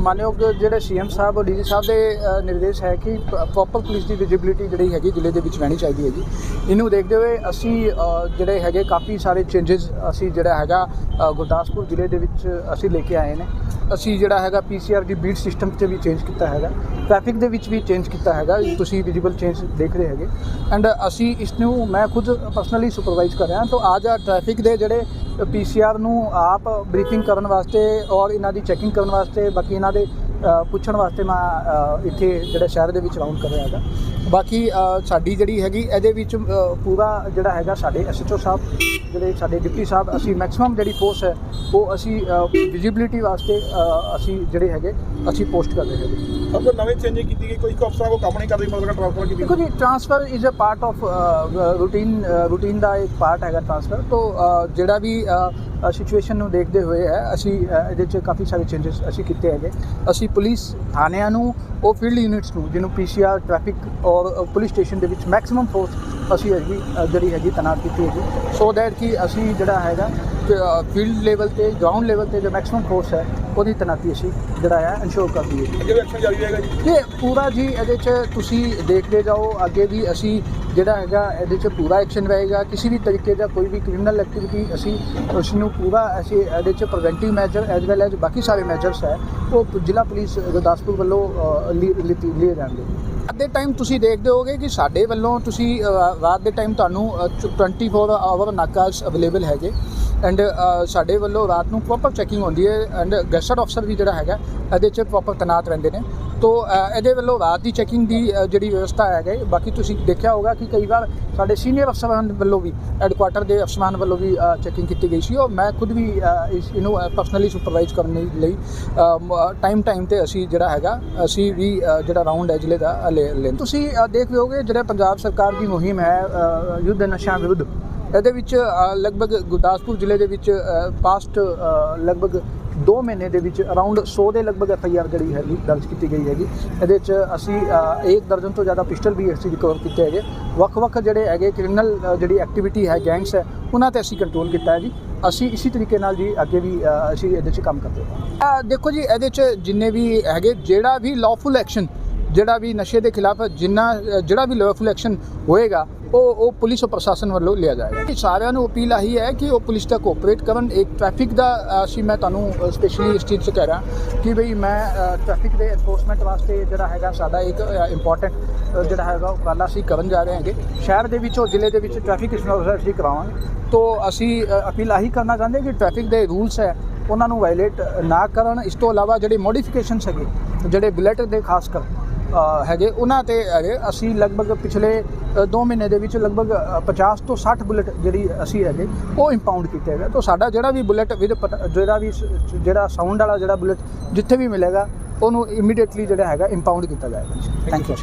ਮਾਨਯੋਗ ਜਿਹੜੇ ਸੀਐਮ ਸਾਹਿਬ ਔਰ ਡੀਜੀ ਸਾਹਿਬ ਦੇ ਨਿਰਦੇਸ਼ ਹੈ ਕਿ ਪ੍ਰੋਪਰ ਪੁਲਿਸ ਦੀ ਵਿਜੀਬਿਲਿਟੀ ਜਿਹੜੀ ਹੈਗੀ ਜ਼ਿਲ੍ਹੇ ਦੇ ਵਿੱਚ ਰਹਿਣੀ ਚਾਹੀਦੀ ਹੈਗੀ। ਇਹਨੂੰ ਦੇਖਦੇ ਹੋਏ ਅਸੀਂ ਜਿਹੜੇ ਹੈਗੇ ਕਾਫੀ ਸਾਰੇ ਚੇਂਜਸ ਅਸੀਂ ਜਿਹੜਾ ਹੈਗਾ ਗੁਰਦਾਸਪੁਰ ਜ਼ਿਲ੍ਹੇ ਦੇ ਵਿੱਚ ਅਸੀਂ ਲੈ ਕੇ ਆਏ ਨੇ। ਅਸੀਂ ਜਿਹੜਾ ਹੈਗਾ ਪੀਸੀਆਰ ਦੀ ਬੀਟ ਸਿਸਟਮ 'ਚ ਵੀ ਚੇਂਜ ਕੀਤਾ ਹੈਗਾ। ਟ੍ਰੈਫਿਕ ਦੇ ਵਿੱਚ ਵੀ ਚੇਂਜ ਕੀਤਾ ਹੈਗਾ, ਤੁਸੀਂ ਵਿਜ਼ੀਬਲ ਚੇਂਜ ਦੇਖ ਰਹੇ ਹੈਗੇ। ਐਂਡ ਅਸੀਂ ਇਸ ਨੂੰ ਮੈਂ ਖੁਦ ਪਰਸਨਲੀ ਸੁਪਰਵਾਈਜ਼ ਕਰ ਰਿਹਾ ਤਾਂ ਅੱਜ ਆ ਟ੍ਰੈਫਿਕ ਦੇ ਜਿਹੜੇ ਪੀਸੀਆਰ ਨੂੰ ਆਪ ਬਰੀਫਿੰਗ ਕਰਨ ਵਾਸਤੇ ਔਰ ਇਹਨਾਂ ਦੀ ਚੈਕਿੰਗ ਕਰਨ ਵਾਸਤੇ, ਬਾਕੀ ਇਹਨਾਂ ਦੇ ਪੁੱਛਣ ਵਾਸਤੇ ਮੈਂ ਇੱਥੇ ਜਿਹੜਾ ਸ਼ਹਿਰ ਦੇ ਵਿੱਚ ਰਾਉਂਡ ਕਰ ਰਿਹਾ ਹੈਗਾ। ਬਾਕੀ ਸਾਡੀ ਜਿਹੜੀ ਹੈਗੀ ਇਹਦੇ ਵਿੱਚ ਪੂਰਾ ਜਿਹੜਾ ਹੈਗਾ ਸਾਡੇ ਐਸਐਚਓ ਸਾਹਿਬ ਜਿਹੜੇ ਸਾਡੇ ਡਿਪਟੀ ਸਾਹਿਬ ਅਸੀਂ ਮੈਕਸਿਮਮ ਜਿਹੜੀ ਫੋਰਸ ਹੈ ਉਹ ਅਸੀਂ ਵਿਜ਼ਿਬਿਲਿਟੀ ਵਾਸਤੇ ਅਸੀਂ ਜਿਹੜੇ ਹੈਗੇ ਅਸੀਂ ਪੋਸਟ ਕਰ ਰਹੇ ਹੈਗੇ। ਤੋਂ ਨਵੇਂ ਚੇਂਜਿੰਗ ਕੀਤੀ ਗਈ ਕੋਈ ਅਫਸਰਾਂ ਕੋ ਕੰਮ ਨਹੀਂ ਕਰਦੀ ਮਤਲਬ ਟ੍ਰਾਂਸਫਰ ਕੀਤੀ ਦੇਖੋ ਜੀ transfer is a part of routine routine ਦਾ ਇੱਕ ਪਾਰਟ ਹੈਗਾ ਟ੍ਰਾਂਸਫਰ ਤੋਂ ਜਿਹੜਾ ਵੀ ਸਿਚੁਏਸ਼ਨ ਨੂੰ ਦੇਖਦੇ ਹੋਏ ਹੈ ਅਸੀਂ ਇਹਦੇ 'ਚ ਕਾਫੀ ਸਾਰੇ ਚੇਂਜਸ ਅਸੀਂ ਕੀਤੇ ਹੈਗੇ। ਅਸੀਂ ਪੁਲਿਸ ਥਾਣਿਆਂ ਨੂੰ, ਉਹ ਫੀਲਡ ਯੂਨਿਟਸ ਨੂੰ, ਜਿਹਨੂੰ ਪੀਸੀਆਰ ਟ੍ਰੈਫਿਕ ਔਰ ਪੁਲਿਸ ਸਟੇਸ਼ਨ ਦੇ ਵਿੱਚ ਮੈਕਸਿਮਮ ਫੋਰਸ ਅਸੀਂ ਹੈਗੀ ਜਿਹੜੀ ਹੈਗੀ ਤੈਨਾਤ ਕੀਤੀ ਹੈਗੀ। ਸੋ ਦੈਟ ਕਿ ਅਸੀਂ ਜਿਹੜਾ ਹੈਗਾ ਫੀਲਡ ਲੈਵਲ ਤੇ ਗਰਾਊਂਡ ਲੈਵਲ ਤੇ ਜੋ ਮੈਕਸਿਮਮ ਫੋਰਸ ਹੈ ਉਹਦੀ ਤੈਨਾਤੀ ਅਸੀਂ ਜਿਹੜਾ ਹੈ ਇਨਸ਼ੋਰ ਕਰ ਦਈਏ। ਅੱਗੇ ਵੀ ਐਕਸ਼ਨ ਜਾਰੀ ਰਹੇਗਾ ਜੀ? ਇਹ ਪੂਰਾ ਜੀ ਇਹਦੇ 'ਚ ਤੁਸੀਂ ਦੇਖਦੇ ਜਾਓ ਅੱਗੇ ਵੀ ਅਸੀਂ ਜਿਹੜਾ ਹੈਗਾ ਇਹਦੇ 'ਚ ਪੂਰਾ ਐਕਸ਼ਨ ਰਹੇਗਾ। ਕਿਸੇ ਵੀ ਤਰੀਕੇ ਦਾ ਕੋਈ ਵੀ ਕ੍ਰਿਮੀਨਲ ਐਕਟੀਵਿਟੀ ਅਸੀਂ ਉਸ ਨੂੰ ਪੂਰਾ ਅਸੀਂ ਇਹਦੇ 'ਚ preventive measure as well as ਬਾਕੀ ਸਾਰੇ ਮੈਜਰਸ ਹੈ ਉਹ ਜ਼ਿਲ੍ਹਾ ਪੁਲਿਸ ਗੁਰਦਾਸਪੁਰ ਵੱਲੋਂ ਲਿਏ ਜਾਣਗੇ। ਰਾਤ ਦੇ ਟਾਈਮ ਤੁਸੀਂ ਦੇਖਦੇ ਹੋਗੇ ਕਿ ਸਾਡੇ ਵੱਲੋਂ ਤੁਸੀਂ ਰਾਤ ਦੇ ਟਾਈਮ ਤੁਹਾਨੂੰ ਅ, ਚ- 24 ਆਵਰ ਨਾਕਾਸ ਅਵੇਲੇਬਲ ਹੈਗੇ। ਐਂਡ uh, ਸਾਡੇ ਵੱਲੋਂ ਰਾਤ ਨੂੰ ਪ੍ਰੋਪਰ ਚੈਕਿੰਗ ਹੁੰਦੀ ਹੈ ਐਂਡ ਗੈਸਟ ਅਫਸਰ ਵੀ ਜਿਹੜਾ ਹੈਗਾ, ਇਹਦੇ 'ਚ ਪ੍ਰੋਪਰ ਤੈਨਾਤ ਰਹਿੰਦੇ ਨੇ। ਤੋ ਇਹਦੇ ਵੱਲੋਂ ਰਾਤ ਦੀ ਚੈਕਿੰਗ ਦੀ ਜਿਹੜੀ ਵਿਵਸਥਾ ਹੈਗੇ ਬਾਕੀ ਤੁਸੀਂ ਦੇਖਿਆ ਹੋਗਾ ਕਿ ਕਈ ਵਾਰ ਸਾਡੇ ਸੀਨੀਅਰ ਅਫਸਰਾਂ ਵੱਲੋਂ ਵੀ ਹੈਡਕੁਆਟਰ ਦੇ ਅਫਸਰਾਂ ਵੱਲੋਂ ਵੀ ਚੈਕਿੰਗ ਕੀਤੀ ਗਈ ਸੀ। ਔਰ ਮੈਂ ਖੁਦ ਵੀ ਇਸ, ਇਹਨੂੰ ਪਰਸਨਲੀ ਸੁਪਰਵਾਈਜ਼ ਕਰਨ ਲਈ ਟਾਈਮ ਟਾਈਮ ਤੇ ਅਸੀਂ ਜਿਹੜਾ ਹੈਗਾ, ਅਸੀਂ ਵੀ ਜਿਹੜਾ ਰਾਉਂਡ ਹੈ ਜ਼ਿਲ੍ਹੇ ਦਾ, ਲੈ ਤੁਸੀਂ ਦੇਖ ਰਹੇ ਹੋਗੇ, ਜਿਹੜਾ ਪੰਜਾਬ ਸਰਕਾਰ ਦੀ ਮੁਹਿੰਮ ਹੈ ਯੁੱਧ ਨਸ਼ਾ ਵਿਰੁੱਧ। ਇਹਦੇ ਵਿੱਚ ਲਗਭਗ ਗੁਰਦਾਸਪੁਰ ਜ਼ਿਲ੍ਹੇ ਦੇ ਵਿੱਚ ਪਾਸਟ ਲਗਭਗ 2 ਮਹੀਨੇ ਦੇ ਵਿੱਚ ਅਰਾਊਂਡ 100 ਦੇ ਲਗਭਗ ਐਫ ਆਈ ਆਰ ਜਿਹੜੀ ਹੈਗੀ ਦਰਜ ਕੀਤੀ ਗਈ ਹੈਗੀ। ਇਹਦੇ ਵਿੱਚ ਅਸੀਂ ਇੱਕ ਦਰਜਨ ਤੋਂ ਜ਼ਿਆਦਾ ਪਿਸਟਲ ਵੀ ਅਸੀਂ ਰਿਕਵਰ ਕੀਤੇ ਹੈਗੇ। ਵੱਖ-ਵੱਖ ਜਿਹੜੇ ਹੈਗੇ ਕ੍ਰਿਮੀਨਲ ਜਿਹੜੀ ਐਕਟੀਵਿਟੀ ਹੈ ਗੈਂਗਸ ਹੈ, ਉਹਨਾਂ ਤੇ ਅਸੀਂ ਕੰਟਰੋਲ ਕੀਤਾ ਹੈ ਜੀ। ਅਸੀਂ ਇਸੇ ਤਰੀਕੇ ਨਾਲ ਜੀ ਅੱਗੇ ਵੀ ਅਸੀਂ ਇਹਦੇ 'ਚ ਕੰਮ ਕਰਦੇ ਹਾਂ। ਦੇਖੋ ਜੀ, ਇਹਦੇ 'ਚ ਜਿੰਨੇ ਵੀ ਹੈਗੇ, ਜਿਹੜਾ ਵੀ ਲਾਫੁਲ ਐਕਸ਼ਨ ਜਿਹੜਾ ਵੀ ਨਸ਼ੇ ਦੇ ਖਿਲਾਫ ਜਿੰਨਾ, ਜਿਹੜਾ ਵੀ ਲਾਫੁਲ ਐਕਸ਼ਨ ਹੋਏਗਾ, ਉਹ ਉਹ ਪੁਲਿਸ ਪ੍ਰਸ਼ਾਸਨ ਵੱਲੋਂ ਲਿਆ ਜਾਏਗਾ। ਕਿ ਸਾਰਿਆਂ ਨੂੰ ਅਪੀਲ ਆਹੀ ਹੈ ਕਿ ਉਹ ਪੁਲਿਸ ਦਾ ਕੋਆਪਰੇਟ ਕਰਨ। ਇੱਕ ਟ੍ਰੈਫਿਕ ਦਾ ਅਸੀਂ ਮੈਂ ਤੁਹਾਨੂੰ ਸਪੈਸ਼ਲੀ ਇਸ ਚੀਜ਼ 'ਚ ਕਹਿ ਰਿਹਾ ਕਿ ਬਈ ਮੈਂ ਟ੍ਰੈਫਿਕ ਦੇ ਐਨਫੋਰਸਮੈਂਟ ਵਾਸਤੇ ਜਿਹੜਾ ਹੈਗਾ ਸਾਡਾ ਇੱਕ ਇੰਪੋਰਟੈਂਟ ਜਿਹੜਾ ਹੈਗਾ ਉਹ ਗੱਲ ਅਸੀਂ ਕਰਨ ਜਾ ਰਹੇ ਹਾਂਗੇ। ਸ਼ਹਿਰ ਦੇ ਵਿੱਚ ਉਹ ਜ਼ਿਲ੍ਹੇ ਦੇ ਵਿੱਚ ਟ੍ਰੈਫਿਕ ਇਨਫੋਰਸਮੈਂਟ ਅਸੀਂ ਕਰਾਵਾਂਗੇ। ਤੋ ਅਸੀਂ ਅਪੀਲ ਆਹੀ ਕਰਨਾ ਚਾਹੁੰਦੇ ਕਿ ਟ੍ਰੈਫਿਕ ਦੇ ਰੂਲਸ ਹੈ, ਉਹਨਾਂ ਨੂੰ ਵਾਇਲੇਟ ਨਾ ਕਰਨ। ਇਸ ਤੋਂ ਇਲਾਵਾ ਜਿਹੜੇ ਮੋਡੀਫਿਕੇਸ਼ਨਸ ਹੈਗੇ, ਜਿਹੜੇ ਬੁਲੇਟ ਦੇ ਖਾਸ ਕਰ ਹੈਗੇ। ਉਹਨਾਂ ਤੇ ਹੈਗੇ ਅਸੀਂ ਲਗਭਗ ਪਿਛਲੇ 2 ਮਹੀਨੇ ਦੇ ਵਿੱਚ ਲਗਭਗ ਅ, 50 ਤੋਂ 60 ਬੁਲੇਟ ਜਿਹੜੀ ਅਸੀਂ ਹੈਗੇ ਉਹ ਇੰਪਾਊਂਡ ਕੀਤੇ ਹੈਗੇ। ਤਾਂ ਸਾਡਾ ਜਿਹੜਾ ਵੀ ਬੁਲੇਟ ਵਿਦ ਜਿਹੜਾ ਵੀ ਜਿਹੜਾ ਸਾਊਂਡ ਵਾਲਾ ਜਿਹੜਾ ਬੁਲੇਟ ਜਿੱਥੇ ਵੀ ਮਿਲੇਗਾ ਉਹਨੂੰ ਇਮੀਡੀਏਟਲੀ ਜਿਹੜਾ ਹੈਗਾ ਇੰਪਾਊਂਡ ਕੀਤਾ ਜਾਏਗਾ। Thank you